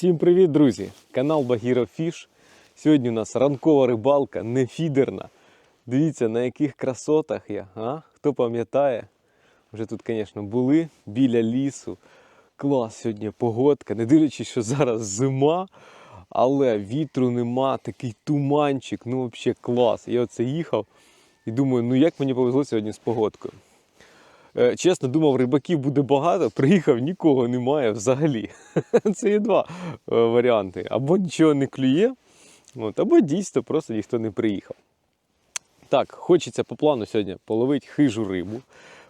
Всім привіт, друзі! Канал Багіро Фіш. Сьогодні у нас ранкова рибалка, не фідерна. Дивіться, на яких красотах я. А? Хто пам'ятає? Вже тут, звісно, були біля лісу. Клас сьогодні погодка. Не дивлячись, що зараз зима, але вітру нема, такий туманчик, ну взагалі клас. Я оце їхав і думаю, ну як мені повезло сьогодні з погодкою. Е, Чесно, думав, рибаків буде багато, приїхав, нікого немає взагалі. Це є два е, варіанти. Або нічого не клює, або дійсно просто ніхто не приїхав. Так, хочеться по плану сьогодні половити хижу рибу,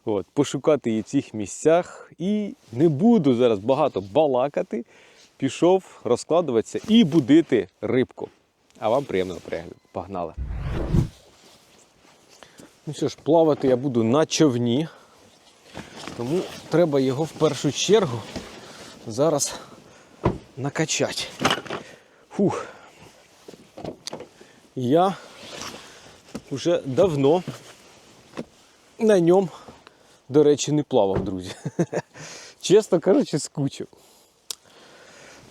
от, пошукати її в цих місцях. І не буду зараз багато балакати. Пішов розкладуватися і будити рибку. А вам приємного перегляду. Погнали! Ну що ж, плавати я буду на човні. Тому треба його в першу чергу зараз накачати. Фух. Я вже давно на ньому, до речі, не плавав, друзі. Чесно кажучи, скучив.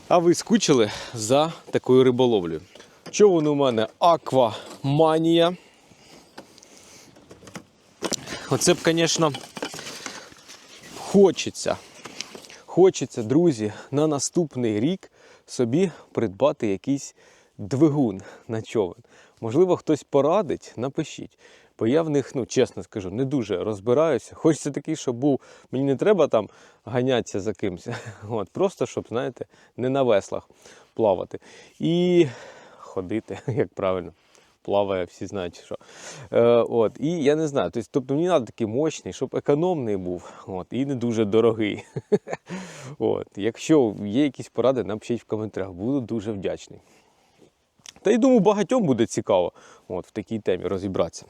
А ви скучили за такою риболовлею? Човен у мене Акваманія. Оце б, звісно, хочеться. Хочеться, друзі, на наступний рік собі придбати якийсь двигун на човен. Можливо, хтось порадить, напишіть. Бо я в них, ну чесно скажу, не дуже розбираюся. Хочеться такий, щоб був. Мені не треба там ганятися за кимось. От, просто щоб, знаєте, не на веслах плавати. І ходити, як правильно. Плаває, всі знають, що. Е, от, і я не знаю, тобто, тобто мені треба такий мощний, щоб економний був, от, і не дуже дорогий. от, якщо є якісь поради, напишіть в коментарях, буду дуже вдячний. Та й думаю, багатьом буде цікаво от, в такій темі розібратися.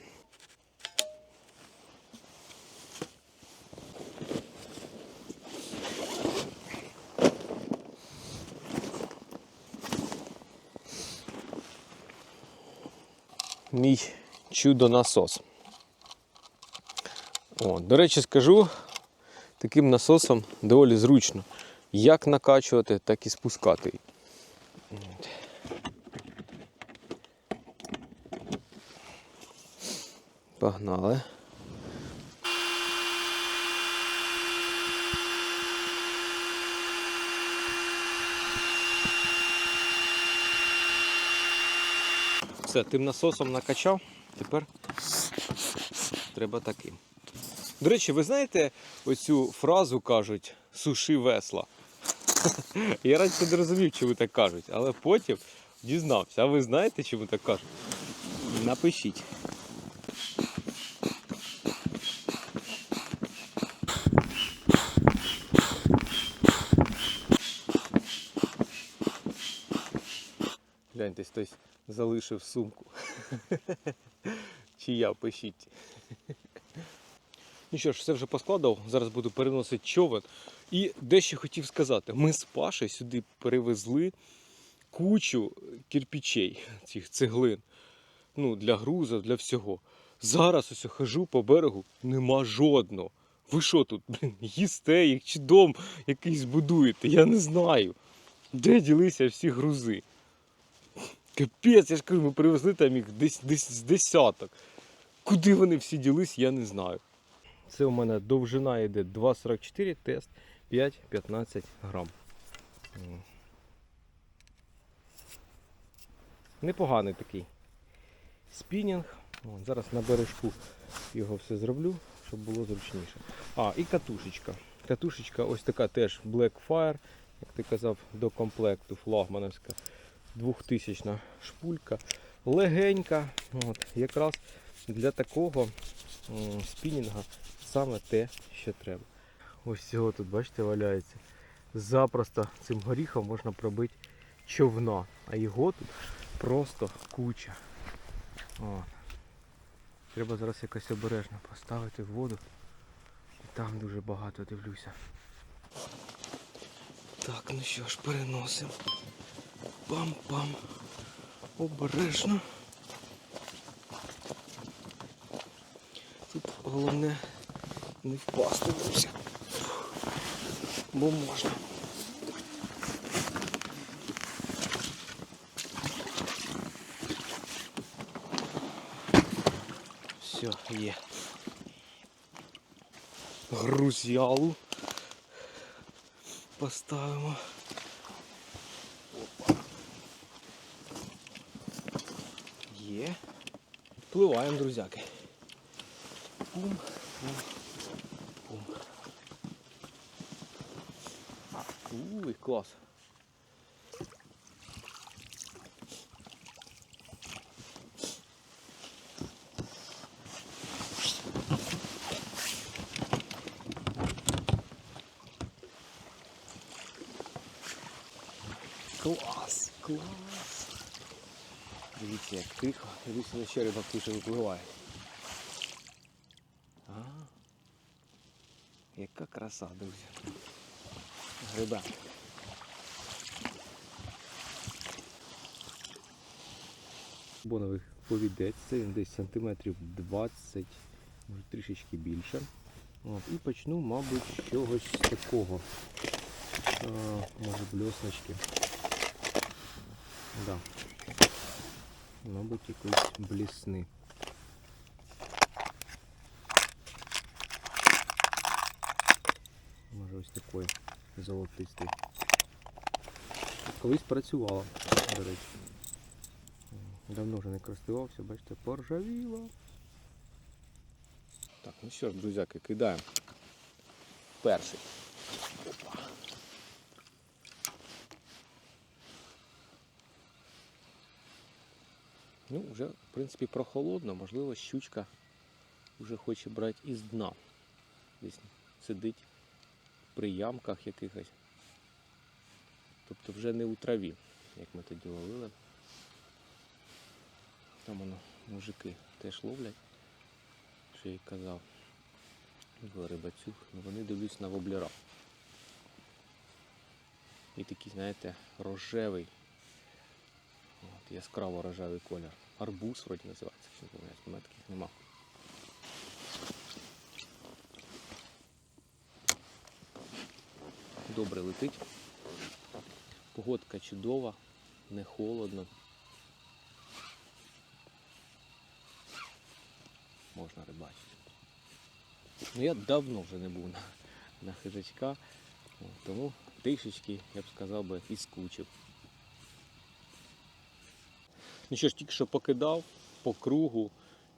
Мій чудо-насос. До речі, скажу, таким насосом доволі зручно як накачувати, так і спускати. Погнали. Все, тим насосом накачав, тепер треба таким. До речі, ви знаєте оцю фразу кажуть суши весла. Я раніше не розумів, чому так кажуть, але потім дізнався. А ви знаєте, чому так кажуть? Напишіть. Гляньте, хтось залишив сумку. Чи я пишіть. Ну що ж, все вже поскладав. Зараз буду переносити човен. І дещо хотів сказати: ми з Пашею сюди перевезли кучу кирпичей, цих цеглин. Ну, для грузу, для всього. Зараз ось хожу по берегу, нема жодного. Ви що тут, блін, їсте їх чи дом якийсь будуєте? Я не знаю. Де ділися всі грузи? Капець, я ж кажу, ми привезли там їх десь, десь з десяток. Куди вони всі ділись, я не знаю. Це у мене довжина йде 2,44, тест 5-15 грам. Непоганий такий спінінг. Зараз на бережку його все зроблю, щоб було зручніше. А, і катушечка. Катушечка ось така теж Blackfire, як ти казав, до комплекту флагмановська. 2000 шпулька. Легенька. От, якраз для такого спінінга саме те, що треба. Ось цього тут, бачите, валяється. Запросто цим горіхом можна пробити човна, а його тут просто куча. От. Треба зараз якось обережно поставити в воду. Там дуже багато дивлюся. Так, ну що ж, переносимо. Пам-пам. Обережно. Тут головне не впасти, друзі. Бо можна. Все, є. Грузіалу поставимо. Є. Впливаємо, друзяки. Пум, пум, пум. Уй. Клас, клас. Дивіться, на ще рибак пише випливає. А, яка краса, друзі. Гриба. Боновий повідець, це він десь сантиметрів 20, може трішечки більше. От, і почну, мабуть, з чогось такого. А, може бльосночки. Да. Мабуть, якоїсь блісни. Може ось такий золотистий. Колись працювала, до речі. Давно вже не користувався, бачите, поржавіло. Так, ну що ж, друзяки, кидаємо. Перший. Ну, вже, в принципі, прохолодно, можливо, щучка вже хоче брати із дна. Десь сидить при ямках якихось. Тобто вже не у траві, як ми тоді ловили. Там воно мужики теж ловлять, що я казав. Рибацюк, ну вони дивлюсь на воблера. І такий, знаєте, рожевий. От, яскраво рожевий колір. Арбуз вроді називається, не помиляюсь, у мене таких нема. Добре летить. Погодка чудова, не холодно. Можна рибачити. Ну я давно вже не був на, на хижачка, тому трішечки, я б сказав би, і скучив. Ну що ж, тільки що покидав по кругу,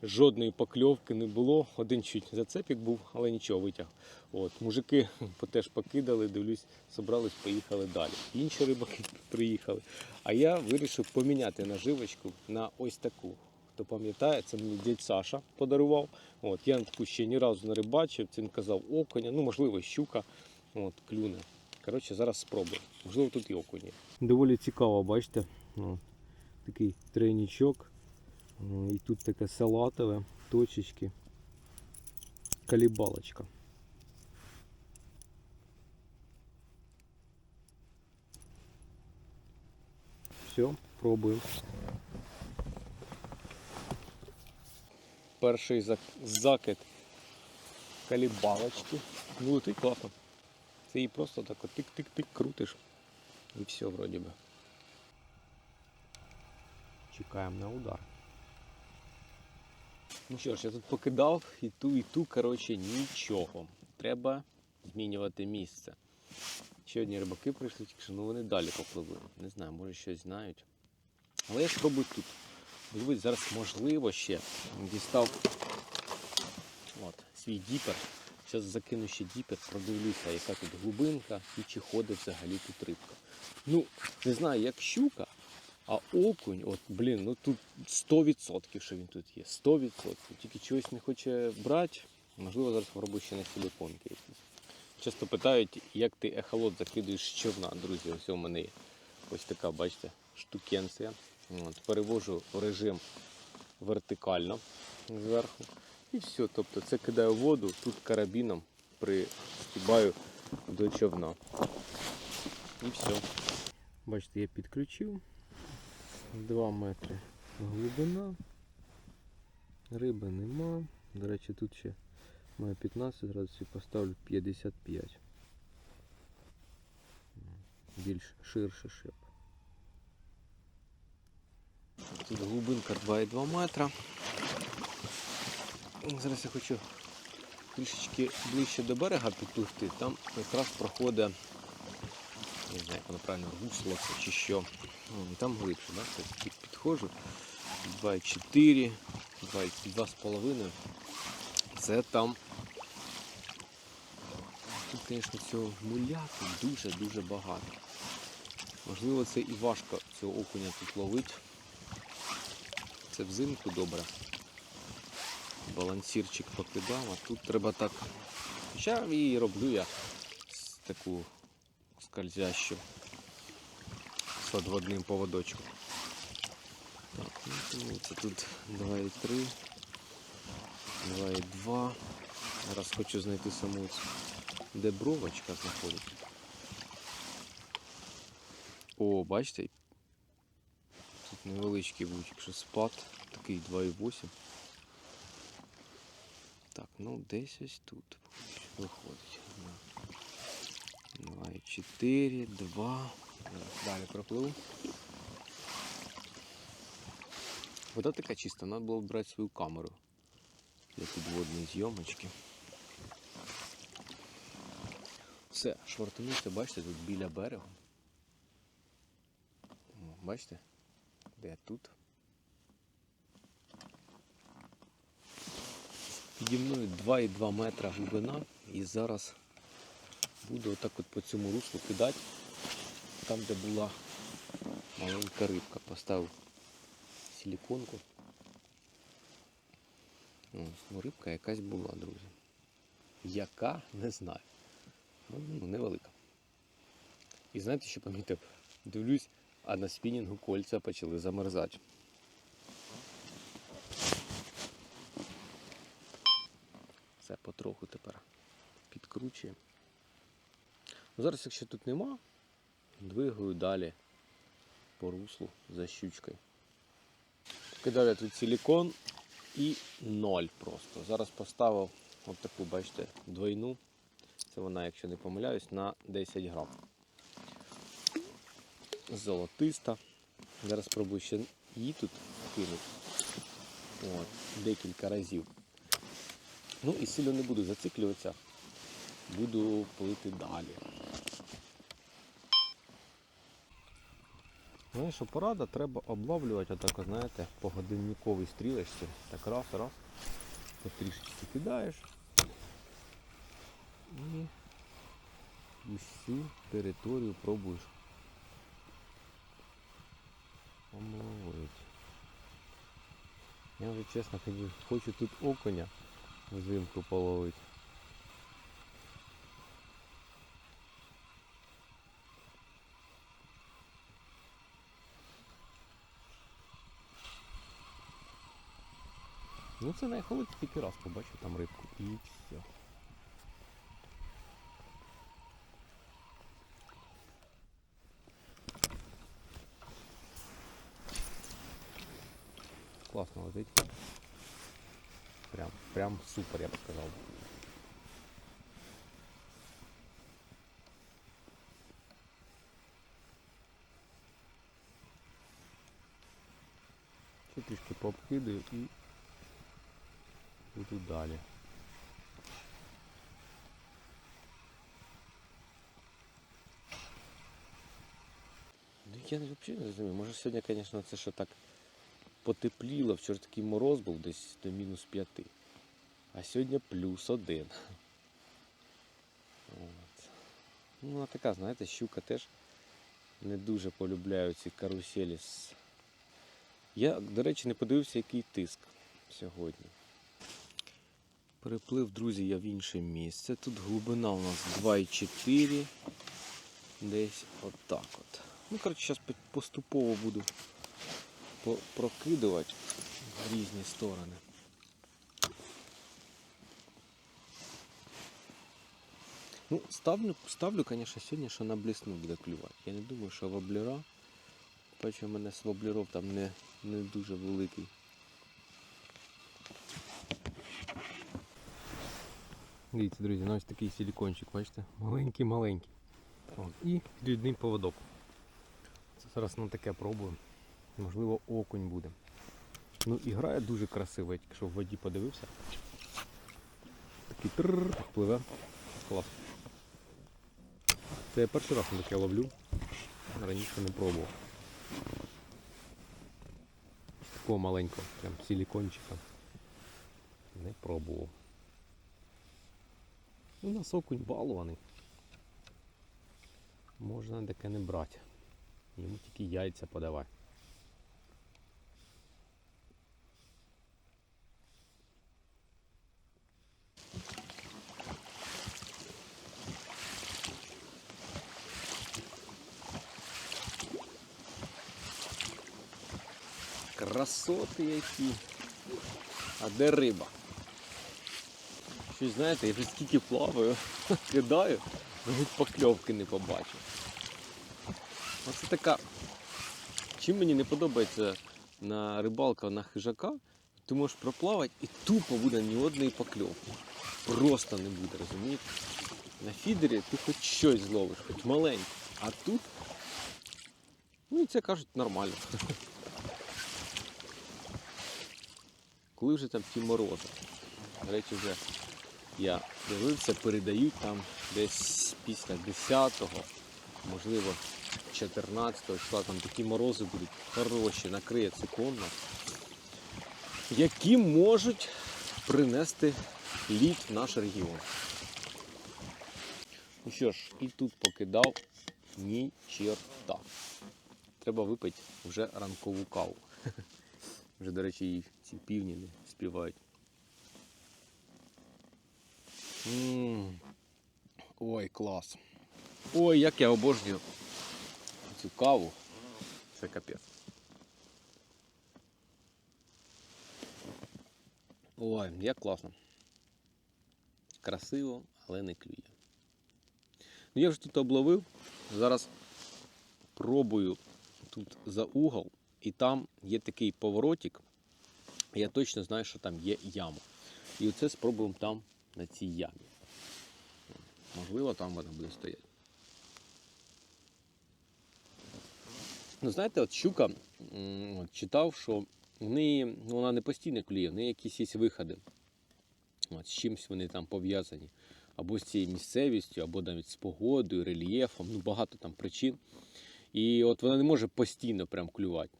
жодної покльовки не було. Один чуть зацепік був, але нічого витяг. От, мужики теж покидали, дивлюсь, собрались, поїхали далі. Інші рибаки приїхали. А я вирішив поміняти наживочку на ось таку. Хто пам'ятає, це мені дядь Саша подарував. От, я на таку ще ні разу не рибачив, він казав окуня, ну можливо, щука. От, клюне. Коротше, зараз спробую. Можливо, тут і окунь є. Доволі цікаво, бачите. Такий тройничок. І тут таке салатове, точечки. Калібалочка. Все, пробуємо. Перший закид калібалочки. Ну, летить класно. Це її просто так тик-тик-тик крутиш. І все вроді би. Чекаємо на удар. Ну що ж, я тут покидав і ту, і ту, коротше, нічого. Треба змінювати місце. Ще одні рибаки прийшли, тільки ну вони далі попливли. Не знаю, може щось знають. Але я спробую тут. Дивись, зараз можливо ще дістав от, свій діпер. Зараз закину ще діпер, продивлюся, яка тут глибинка і чи ходить взагалі тут рибка. Ну, не знаю, як щука, а окунь, от, блін, ну тут 100%, що він тут є. 100%. Тільки чогось не хоче брати. Можливо, зараз спробую ще на силиконки якісь. Часто питають, як ти ехолот закидуєш з човна. Друзі, ось у мене є ось така, бачите, штукенція. От, перевожу режим вертикально зверху. І все. Тобто це кидаю воду, тут карабіном пристібаю до човна. І все. Бачите, я підключив. 2 метри глибина. Риби нема. До речі, тут ще має 15 градусів, поставлю 55. Більш ширше шип. Тут глибинка 2,2 метра. Зараз я хочу трішечки ближче до берега підпливти. Там якраз проходить, не знаю, як воно правильно, русло чи що. Ну, там глибше, да? Під, підходжу. 2,4, 2,5. Це там. Тут, звісно, цього муляку дуже-дуже багато. Можливо, це і важко цього окуня тут ловити. Це взимку добре. Балансірчик покидав, а тут треба так. Хоча і роблю я таку скользящу з одводним поводочком. Так, ну це тут 2,3, 2,2. Зараз хочу знайти саму де бровочка знаходиться. О, бачите? Тут невеличкий був, якщо спад, такий 2,8. Так, ну десь ось тут виходить. 2,4, 2. Зараз Далі пропливу. Вода така чиста, треба було б брати свою камеру для підводної зйомочки. Все, швартануся, бачите, тут біля берегу. Бачите? Де тут? Піді мною 2,2 метра глибина і зараз буду отак от по цьому руслу кидати там, де була маленька рибка. Поставив силіконку. Ну, рибка якась була, друзі. Яка? Не знаю. Ну, ну, невелика. І знаєте, що помітив? Дивлюсь, а на спінінгу кольця почали замерзати. Все потроху тепер підкручуємо. Ну, зараз, якщо тут нема, двигаю далі по руслу за щучкою. Кидав тут силікон і ноль просто. Зараз поставив от таку, бачите, двойну. Це вона, якщо не помиляюсь, на 10 грам. Золотиста. Зараз спробую ще її тут кинути. От, декілька разів. Ну і сильно не буду зациклюватися. Буду плити далі. Знаєш, що порада, треба облавлювати отак, знаєте, по годинниковій стрілочці. Так раз, раз. Потрішечки кидаєш. І усю територію пробуєш омловити. Я вже чесно хочу тут окуня взимку половити. Ну це на тільки раз побачив там рибку і все. Класно летить. Прям, прям супер, я б сказав. Ще трішки пообкидаю і буду далі. Я взагалі не розумію. Може сьогодні, звісно, це що так потепліло, вчора такий мороз був десь до мінус п'яти. А сьогодні плюс один. От. Ну, а така, знаєте, щука теж не дуже полюбляю ці каруселі. Я, до речі, не подивився, який тиск сьогодні. Переплив, друзі, я в інше місце. Тут глибина у нас 2,4. Десь отак от. Ну, коротше, зараз поступово буду прокидувати в різні сторони. Ну, ставлю, ставлю, звісно, сьогодні, що на блесну буде клювати. Я не думаю, що воблера. Бачу, у мене з воблеров там не, не дуже великий. Дивіться, друзі, ну ось такий силікончик, бачите? Маленький-маленький. І підвідний поводок. Це зараз на таке пробую. Можливо, окунь буде. Ну і грає дуже красиво, я тільки що в воді подивився. такий трррр, пливе. Клас. Це я перший раз на таке ловлю. Раніше не пробував. Такого маленького, прям силікончика. Не пробував. Ну, у нас окунь балований. Можна таке не брати. Йому тільки яйця подавай. Красоти які. А де риба? Щось знаєте, я вже скільки плаваю, кидаю, навіть покльовки не побачив. Оце така. Чим мені не подобається на рибалка на хижака, ти можеш проплавати і тупо буде ні одної покльовки. Просто не буде, розумієте? На фідері ти хоч щось зловиш, хоч маленьке. А тут, ну і це кажуть нормально. Коли вже там ті морози. До речі, вже я дивився, передають там десь після 10-го, можливо 14-го числа, там такі морози будуть хороші, накриє циклонно, які можуть принести лід в наш регіон. Ну що ж, і тут покидав ні черта. Треба випити вже ранкову каву. Вже, до речі, і ці півні не співають. М, Ой, клас. Ой, як я обожнюю цю каву. Це капець. Ой, як класно. Красиво, але не клює. Ну, я вже тут обловив. Зараз пробую тут за угол, і там є такий поворотик. Я точно знаю, що там є яма. І оце спробуємо там на цій ямі. Можливо, там вона буде стояти. Ну, знаєте, от щука от, читав, що в неї ну, вона не постійно клює, в неї якісь є виходи. От, з чимось вони там пов'язані. Або з цією місцевістю, або навіть з погодою, рельєфом, ну багато там причин. І от вона не може постійно прям клювати.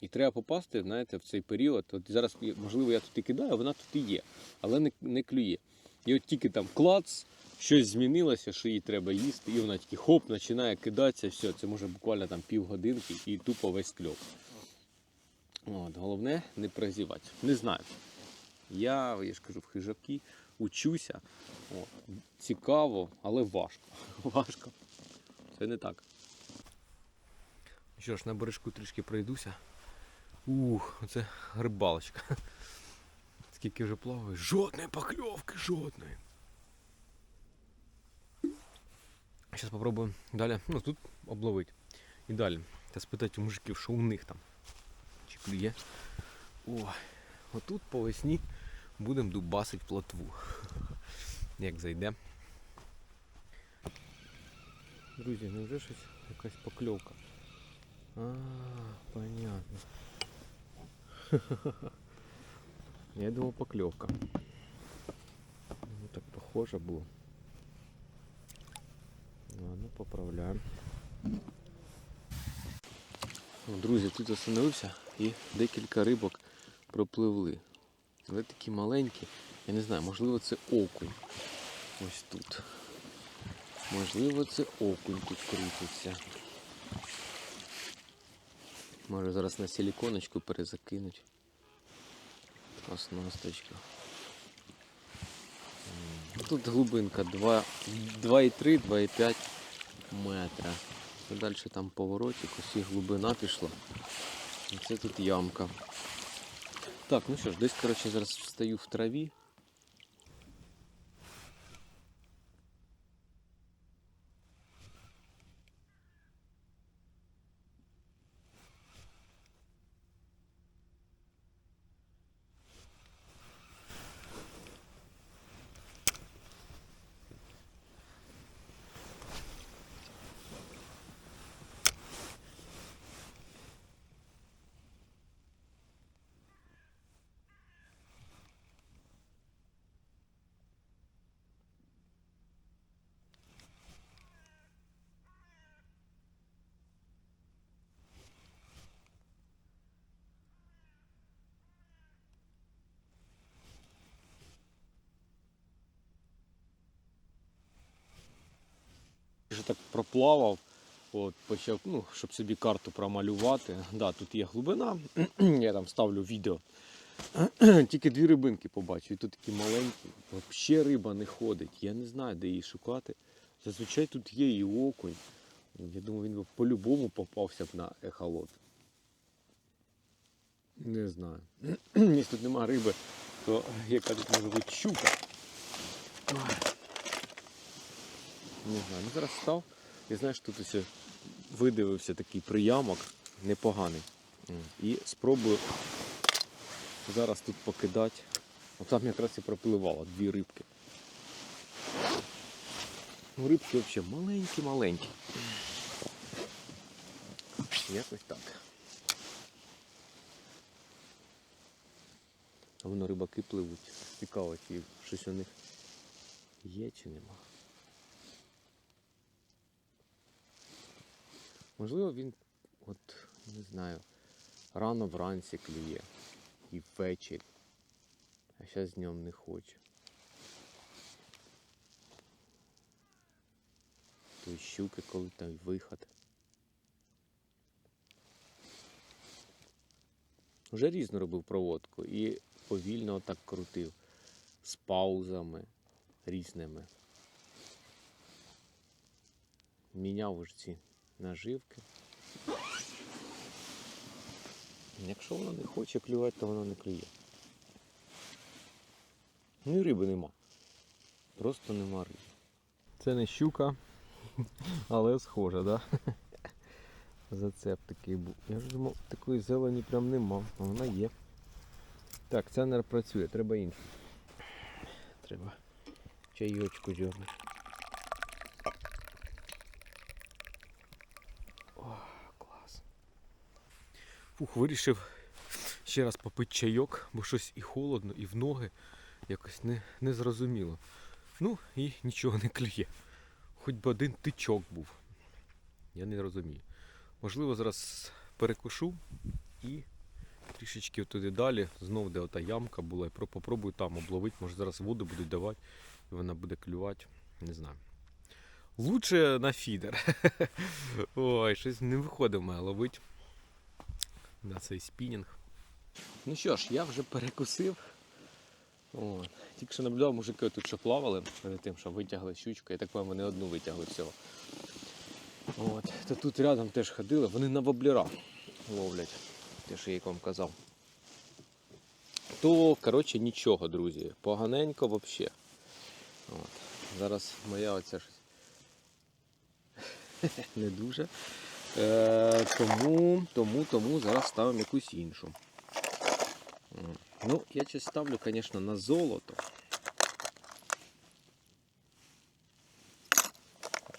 І треба попасти, знаєте, в цей період. От зараз, можливо, я тут і кидаю, вона тут і є, але не, не клює. І от тільки там клац, щось змінилося, що їй треба їсти, і вона тільки хоп, починає кидатися, все, це може буквально там півгодинки і тупо весь кльов. От, головне не прозівати. Не знаю. Я, я ж кажу, в хижаки учуся. От, цікаво, але важко. Важко. Це не так. Що ж, на бережку трішки пройдуся. Ух, оце рибалочка. Скільки вже плаваю, жодної покльовки, жодної. Зараз спробуємо далі, ну тут обловити. І далі. Та спитати у мужиків, що у них там. Чи клює. Ой, отут по весні будемо дубасити плотву. Як зайде. Друзі, невже щось якась покльовка? А, понятно. Я думал поклевка. Ну так похоже было. Ладно, поправляємо. Ну, Друзі, тут остановився і декілька рибок пропливли. Але такі маленькі. Я не знаю, можливо це окунь. Ось тут. Можливо це окунь тут крутиться. Може зараз на силіконочку перезакинуть. Оснасточка. Тут глубинка 2,3, 2,5 метра. І далі там поворотик, усі глибина пішла. Це тут ямка. Так, ну що ж, десь коротше зараз встаю в траві. Вже так проплавав. От, почав, ну, щоб собі карту промалювати. Да, тут є глибина. Я там ставлю відео. Тільки дві рибинки побачив. І тут такі маленькі. Взагалі риба не ходить. Я не знаю, де її шукати. Зазвичай тут є і окунь. Я думаю, він по-любому попався б на ехолот. Не знаю. Якщо тут нема риби, то яка тут може бути щука. Не знаю. Ну зараз став. І знаєш, тут ось видивився такий приямок непоганий. І спробую зараз тут покидати. От там якраз і пропливало дві рибки. Ну, рибки взагалі маленькі-маленькі. Якось так. А воно рибаки пливуть. Цікаво, чи щось у них є чи нема. Можливо, він, от, не знаю, рано вранці клює і ввечері. А зараз днем не хоче. То щуки, коли там виход. Вже різно робив проводку і повільно отак крутив з паузами різними. Міняв уж ці наживки. Якщо вона не хоче клювати, то вона не клює. Ну і риби нема. Просто нема риби. Це не щука, але схожа, да? Зацеп такий був. Я ж думав, такої зелені прям нема, а вона є. Так, ця не працює, треба іншу. Треба чайочку дьорнути. Фух, вирішив ще раз попити чайок, бо щось і холодно, і в ноги якось не, не зрозуміло. Ну і нічого не клює. Хоч би один тичок був. Я не розумію. Можливо, зараз перекушу і трішечки туди далі, знов де ота ямка була, і попробую там обловити. Може зараз воду будуть давати, і вона буде клювати. Не знаю. Лучше на фідер. Ой, щось не виходить в мене ловити на цей спінінг. Ну що ж, я вже перекусив. О, тільки що наблюдав мужики тут, що плавали перед тим, що витягли щучку. Я так певно, не одну витягли всього. От. То тут рядом теж ходили, вони на воблера ловлять. Те, що я вам казав. То, коротше, нічого, друзі. Поганенько взагалі. Зараз моя оця щось не дуже. Е, тому, тому, тому зараз ставимо якусь іншу. Ну, я щось ставлю, звісно, на золото.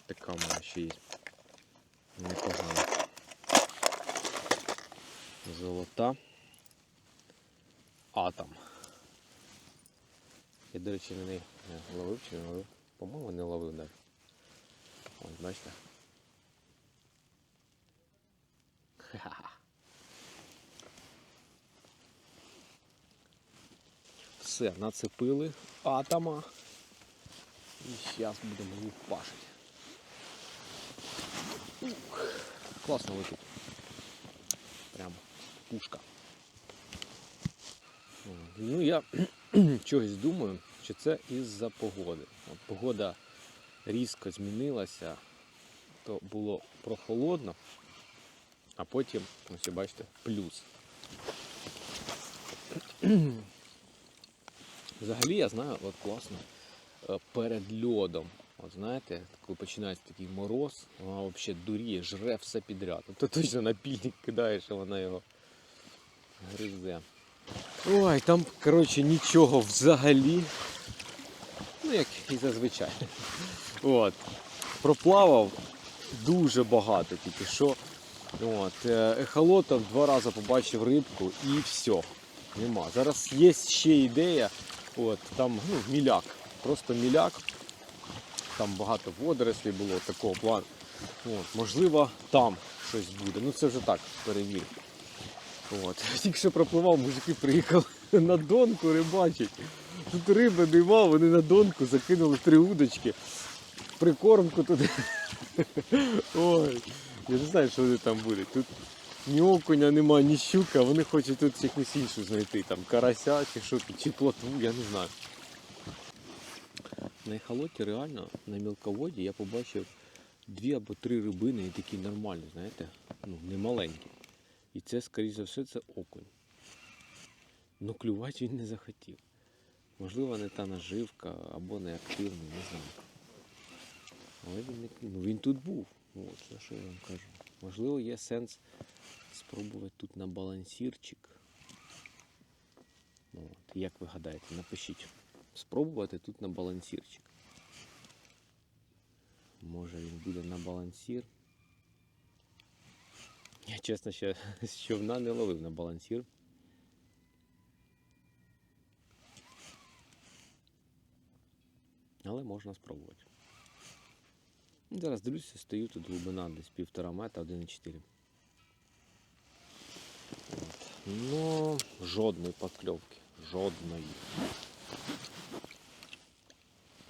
Така в мене ще є. Непогана. Золота. Атом. Я, до речі, не ловив чи не ловив. По-моєму, не ловив навіть. Ось, бачите. Все, нацепили атома. І зараз будемо їх пашити. Ух, класно летить. Прямо пушка. Ну я чогось думаю, що це із-за погоди. От погода різко змінилася, то було прохолодно, а потім, ось бачите, плюс. Взагалі я знаю, от класно е, перед льодом. От знаєте, коли починається такий мороз, вона взагалі дуріє, жре все підряд. То точно напільник кидаєш, а вона його гризе. Ой, там, коротше, нічого взагалі. Ну, як і зазвичай. От. Проплавав дуже багато тільки що. От. е, Ехолотом два рази побачив рибку і все. Нема. Зараз є ще ідея. От, там ну, міляк. Просто міляк. Там багато водорослей було такого плану. От, можливо, там щось буде. Ну це вже так, перевір. От. Тільки що пропливав, мужики приїхали на донку рибачить. Тут риби нема, вони на донку закинули три удочки. Прикормку туди Ой, я не знаю, що вони там будуть. Тут ні окуня нема, ні щука, вони хочуть тут якусь іншу знайти, там карася чи що, чи плотву, я не знаю. На ехолоті реально на мілководі я побачив дві або три рибини і такі нормальні, знаєте, ну, не маленькі. І це, скоріш за все, це окунь. Ну клювати він не захотів. Можливо, не та наживка або не активний, не знаю. Але він не клюнув. Він тут був. От, за що я вам кажу. Можливо, є сенс спробувати тут на балансірчик. От. Як ви гадаєте, напишіть. Спробувати тут на балансірчик. Може він буде на балансір. Я чесно ще з човна не ловив на балансір. Але можна спробувати. Ну, Зараз дивлюся, стою тут глибина десь півтора метра, 1,4. От. Ну, жодної покльовки. Жодної.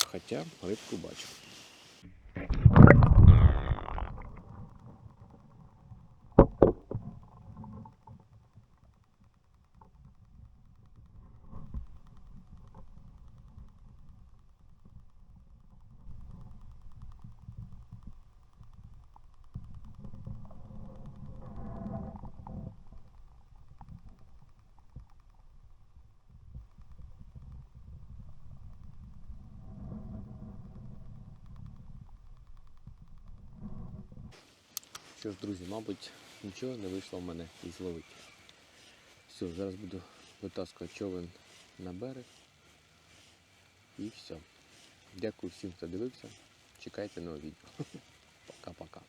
Хоча рибку бачу. Ж, друзі, мабуть, нічого не вийшло в мене і зловити. Все, зараз буду витаскувати човен на берег. І все. Дякую всім, хто дивився. Чекайте нове відео. Пока-пока.